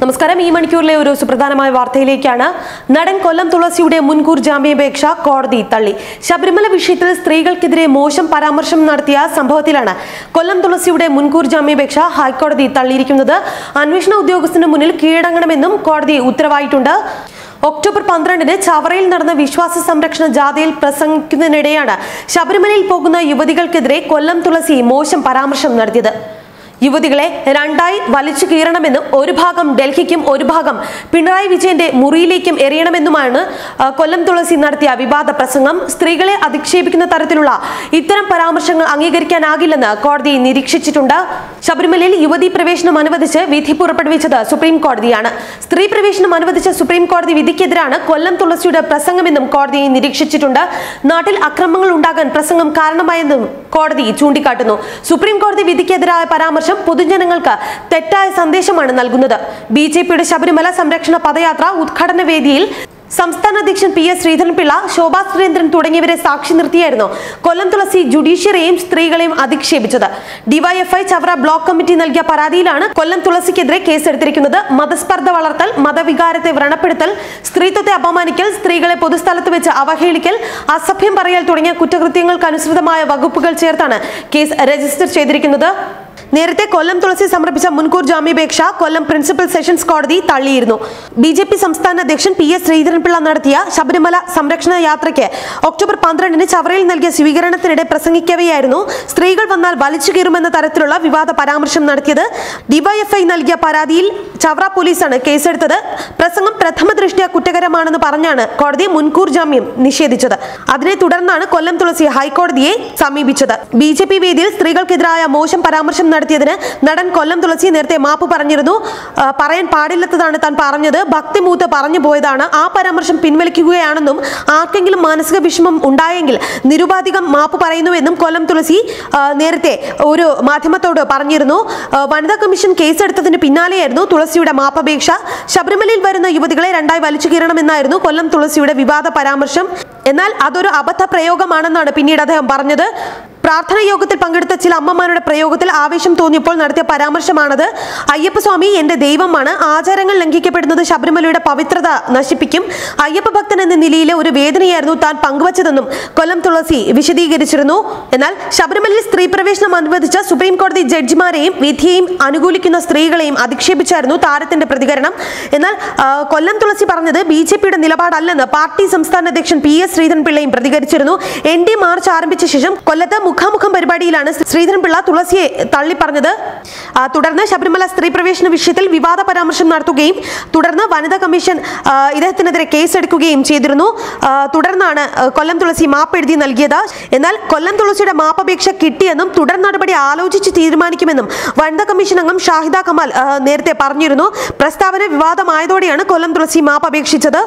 നമസ്കാരം. ഈ മണിക്കൂറിലെ ഒരു സുപ്രധാനമായ വാർത്തയിലേക്കാണ്. നടൻ കൊല്ലം തുളസിയുടെ മുൻകൂർ ജാമ്യാപേക്ഷ കോടതി തള്ളി. ശബരിമല വിഷയത്തിൽ സ്ത്രീകൾക്കെതിരെ മോശം പരാമർശം നടത്തിയ സംഭവത്തിലാണ് കൊല്ലം തുളസിയുടെ മുൻകൂർ ജാമ്യാപേക്ഷ ഹൈക്കോടതി തള്ളിയിരിക്കുന്നത്. അന്വേഷണ ഉദ്യോഗസ്ഥന് മുന്നിൽ കീഴടങ്ങണമെന്നും കോടതി ഉത്തരവായിട്ടുണ്ട്. ഒക്ടോബർ പന്ത്രണ്ടിന് ചവറയിൽ നടന്ന വിശ്വാസ സംരക്ഷണ ജാഥയിൽ പ്രസംഗിക്കുന്നതിനിടെയാണ് ശബരിമലയിൽ പോകുന്ന യുവതികൾക്കെതിരെ കൊല്ലം തുളസി മോശം പരാമർശം നടത്തിയത്. യുവതികളെ രണ്ടായി വലിച്ചു കീറണമെന്നും ഒരു ഭാഗം ഡൽഹിക്കും ഒരു ഭാഗം പിണറായി വിജയന്റെ മുറിയിലേക്കും എറിയണമെന്നുമാണ് കൊല്ലം തുളസി നടത്തിയ വിവാദ പ്രസംഗം. സ്ത്രീകളെ അധിക്ഷേപിക്കുന്ന തരത്തിലുള്ള ഇത്തരം പരാമർശങ്ങൾ അംഗീകരിക്കാനാകില്ലെന്ന് കോടതി നിരീക്ഷിച്ചിട്ടുണ്ട്. ശബരിമലയിൽ യുവതി പ്രവേശനം അനുവദിച്ച് വിധി പുറപ്പെടുവിച്ചത് സുപ്രീം കോടതിയാണ്. സ്ത്രീ പ്രവേശനം അനുവദിച്ച സുപ്രീം കോടതി വിധിക്കെതിരാണ് കൊല്ലം തുളസിയുടെ പ്രസംഗമെന്നും കോടതി നിരീക്ഷിച്ചിട്ടുണ്ട്. നാട്ടിൽ അക്രമങ്ങൾ ഉണ്ടാകാൻ പ്രസംഗം കാരണമായെന്നും കോടതി ചൂണ്ടിക്കാട്ടുന്നു. സുപ്രീം കോടതി വിധിക്കെതിരായ പരാമർശം പൊതുജനങ്ങൾക്ക് തെറ്റായ സന്ദേശമാണ് നൽകുന്നത്. ബി ശബരിമല സംരക്ഷണ പദയാത്ര ഉദ്ഘാടന വേദിയിൽ സംസ്ഥാന അധ്യക്ഷൻ പി എസ് ശ്രീധരൻപിള്ള ശോഭാ സുരേന്ദ്രൻ തുടങ്ങിയവരെ സാക്ഷി നിർത്തിയായിരുന്നു കൊല്ലം തുളസി ജുഡീഷ്യറിയെയും സ്ത്രീകളെയും അധിക്ഷേപിച്ചത്. ഡിവൈഎഫ്ഐ ചവറ ബ്ലോക്ക് കമ്മിറ്റി നൽകിയ പരാതിയിലാണ് കൊല്ലം തുളസിക്കെതിരെ കേസെടുത്തിരിക്കുന്നത്. മതസ്പർദ്ധ വളർത്തൽ മതവികാരത്തെ വ്രണപ്പെടുത്തൽ സ്ത്രീത്വത്തെ അപമാനിക്കൽ സ്ത്രീകളെ പൊതുസ്ഥലത്ത് വെച്ച് അവഹേളിക്കൽ അസഭ്യം പറയൽ തുടങ്ങിയ കുറ്റകൃത്യങ്ങൾക്ക് അനുസൃതമായ വകുപ്പുകൾ ചേർത്താണ് കേസ് രജിസ്റ്റർ ചെയ്തിരിക്കുന്നത്. നേരത്തെ കൊല്ലം തുളസി സമർപ്പിച്ച മുൻകൂർ ജാമ്യാപേക്ഷ കൊല്ലം പ്രിൻസിപ്പൽ സെഷൻസ് കോടതി തള്ളിയിരുന്നു. ബി ജെ പി സംസ്ഥാന അധ്യക്ഷൻ പി എസ് ശ്രീധരൻപിള്ള നടത്തിയ ശബരിമല സംരക്ഷണ യാത്രയ്ക്ക് ഒക്ടോബർ പന്ത്രണ്ടിന് ചവറയിൽ നൽകിയ സ്വീകരണത്തിനിടെ പ്രസംഗിക്കവെയായിരുന്നു. സ്ത്രീകൾ വന്നാൽ വലിച്ചു കീറുമെന്ന തരത്തിലുള്ള വിവാദ പരാമർശം നടത്തിയത് ഡിവൈഎഫ്ഐ നൽകിയ പരാതിയിൽ ചവറ പോലീസാണ് കേസെടുത്തത്. പ്രസംഗം പ്രഥമ ദൃഷ്ട്യാ കുറ്റകരമാണെന്ന് പറഞ്ഞാണ് കോടതി മുൻകൂർ ജാമ്യം നിഷേധിച്ചത്. അതിനെ തുടർന്നാണ് കൊല്ലം തുളസി ഹൈക്കോടതിയെ സമീപിച്ചത്. ബി വേദിയിൽ സ്ത്രീകൾക്കെതിരായ മോശം പരാമർശം നടത്തിയതിന് നടൻ കൊല്ലം തുളസി നേരത്തെ മാപ്പ് പറഞ്ഞിരുന്നു. പറയാൻ പാടില്ലാത്തതാണ് താൻ പറഞ്ഞത്. ഭക്തിമൂത്ത് പറഞ്ഞു പോയതാണ്. ആ പരാമർശം പിൻവലിക്കുകയാണെന്നും ആർക്കെങ്കിലും മാനസിക വിഷമം ഉണ്ടായെങ്കിൽ നിരുപാധികം മാപ്പ് പറയുന്നുവെന്നും കൊല്ലം തുളസി നേരത്തെ ഒരു മാധ്യമത്തോട് പറഞ്ഞിരുന്നു. വനിതാ കമ്മീഷൻ കേസെടുത്തതിന് പിന്നാലെയായിരുന്നു തുളസിയുടെ മാപ്പപേക്ഷ. ശബരിമലയിൽ വരുന്ന യുവതികളെ രണ്ടായി വലിച്ചു കീറണമെന്നായിരുന്നു കൊല്ലം തുളസിയുടെ വിവാദ പരാമർശം. എന്നാൽ അതൊരു അബദ്ധ പ്രയോഗമാണെന്നാണ് പിന്നീട് അദ്ദേഹം പറഞ്ഞത്. പ്രാർത്ഥന യോഗത്തിൽ പങ്കെടുത്ത ചില അമ്മമാരുടെ പ്രയോഗത്തിൽ ആവേശം തോന്നിയപ്പോൾ നടത്തിയ പരാമർശമാണത്. അയ്യപ്പസ്വാമി എന്റെ ദൈവമാണ്. ആചാരങ്ങൾ ലംഘിക്കപ്പെടുന്നത് ശബരിമലയുടെ പവിത്രത നശിപ്പിക്കും. അയ്യപ്പ ഭക്തൻ എന്ന നിലയിലെ ഒരു വേദനയായിരുന്നു താൻ പങ്കുവച്ചതെന്നും കൊല്ലം തുളസി വിശദീകരിച്ചിരുന്നു. എന്നാൽ ശബരിമലയിൽ സ്ത്രീ പ്രവേശനം അനുവദിച്ച സുപ്രീം കോടതി ജഡ്ജിമാരെയും വിധിയെയും അനുകൂലിക്കുന്ന സ്ത്രീകളെയും അധിക്ഷേപിച്ചായിരുന്നു താരത്തിന്റെ പ്രതികരണം. എന്നാൽ കൊല്ലം തുളസി പറഞ്ഞത് ബി ജെ പിയുടെ നിലപാടല്ലെന്ന് പാർട്ടി സംസ്ഥാന അധ്യക്ഷൻ പി എസ് ശ്രീധരൻപിള്ളയും പ്രതികരിച്ചിരുന്നു. എൻ ഡി മാർച്ച് ആരംഭിച്ച ശേഷം കൊല്ലത്ത് മുഖാമുഖം പരിപാടിയിലാണ് ശ്രീധരൻപിള്ള തുളസിയെ തള്ളി പറഞ്ഞത് തുടർന്ന് ശബരിമല സ്ത്രീ പ്രവേശന വിഷയത്തിൽ വിവാദ പരാമർശം നടത്തുകയും തുടർന്ന് വനിതാ കമ്മീഷൻ ഇദ്ദേഹത്തിനെതിരെ കേസെടുക്കുകയും ചെയ്തിരുന്നു. തുടർന്നാണ് കൊല്ലം തുളസി മാപ്പ് എഴുതി നൽകിയത്. എന്നാൽ കൊല്ലം തുളസിയുടെ മാപ്പപേക്ഷ കിട്ടിയെന്നും തുടർ നടപടി ആലോചിച്ച് തീരുമാനിക്കുമെന്നും വനിതാ കമ്മീഷൻ അംഗം ഷാഹിദ കമാൽ നേരത്തെ പറഞ്ഞിരുന്നു. പ്രസ്താവന വിവാദമായതോടെയാണ് കൊല്ലം തുളസി മാപ്പ് അപേക്ഷിച്ചത്